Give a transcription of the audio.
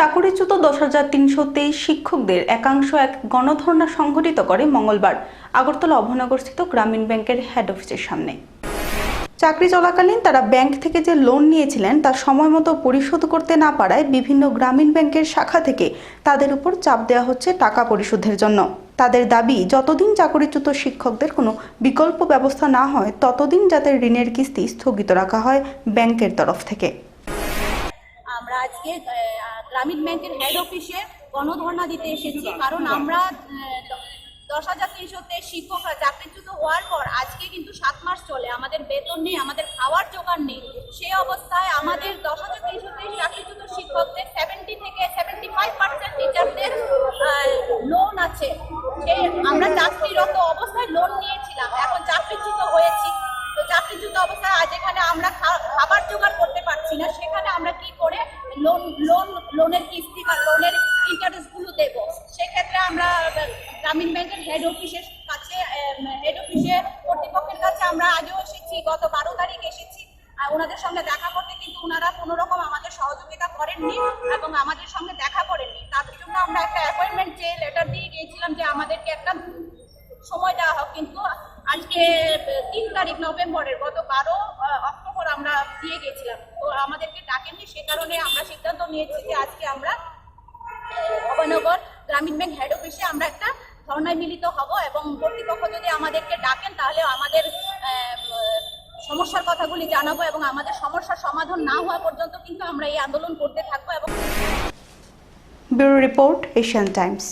চাকুরিচ্যুত দশ হাজার তিনশো তেইশ শিক্ষকদের একাংশ এক গণধর্ণা সংঘটিত করে মঙ্গলবার আগরতলা অভয়নগরস্থিত গ্রামীণ ব্যাংকের হেড অফিসের সামনে। চাকরি চলাকালীন তারা ব্যাংক থেকে যে লোন নিয়েছিলেন তা সময় মতো পরিশোধ করতে না পারায় বিভিন্ন গ্রামীণ ব্যাংকের শাখা থেকে তাদের উপর চাপ দেওয়া হচ্ছে টাকা পরিশোধের জন্য। তাদের দাবি, যতদিন চাকরিচ্যুত শিক্ষকদের কোনো বিকল্প ব্যবস্থা না হয়, ততদিন যাতে ঋণের কিস্তি স্থগিত রাখা হয় ব্যাংকের তরফ থেকে। আমরা আজকে গ্রামীণ ব্যাংকের হেড অফিসে গণধর্ণা দিতে এসেছি। কারণ আমরা দশ হাজার তিনশোতে শিক্ষকরা চাকরিচ্যুত হওয়ার পর আজকে কিন্তু সাত মাস চলে। আমাদের বেতন নেই আমাদের খাওয়ার জোগাড় নেই। সেই অবস্থায় আমাদের দশ হাজার তিনশোতে চাকরিচ্যুত শিক্ষকদের সেভেন্টি থেকে সেভেন্টি ফাইভ পার্সেন্ট টিচারদের লোন আছে। সে আমরা চাকরিরত অবস্থায় লোন নিয়েছিলাম। এখন চাকরিচ্যুত হয়েছি। তো চাকরিচ্যুত অবস্থায় আজ এখানে আমরা খাবার জোগাড় করতে পারছি না। সেখানে আমরা কি করে লোন লোন লোনের কিস্তি বা লোনের ইন্টারেস্টগুলো দেব। সেক্ষেত্রে আমরা, গ্রামীণ ব্যাংকের হেড অফিসের কাছে হেড অফিসে কর্তৃপক্ষের কাছে আমরা আগেও এসেছি, গত বারো তারিখ এসেছি। ওনাদের সঙ্গে দেখা করতে কিন্তু ওনারা কোনো রকম আমাদের সহযোগিতা করেননি এবং আমাদের সঙ্গে দেখা করেননি। তার জন্য আমরা একটা অ্যাপয়েন্টমেন্ট যে লেটার দিয়ে গিয়েছিলাম যে আমাদেরকে একটা সময় দেওয়া হোক, কিন্তু আজকে, তিন তারিখ নভেম্বরের গত বারো অক্টোবর আমরা দিয়ে গেছিলাম তো আমাদেরকে ডাকেননি সে কারণে আমরা সিদ্ধান্ত নিয়েছি যে আজকে আমরা আহ, অভয়নগর গ্রামীণ ব্যাংক হেড অফিসে আমরা একটা ধর্নায় মিলিত হব এবং কর্তৃপক্ষ যদি আমাদেরকে ডাকেন তাহলে আমাদের সমস্যার কথাগুলি জানাব এবং আমাদের সমস্যার সমাধান না হওয়া পর্যন্ত কিন্তু আমরা এই আন্দোলন করতে থাকব এবং ব্যুরো রিপোর্ট এশিয়ান টাইমস।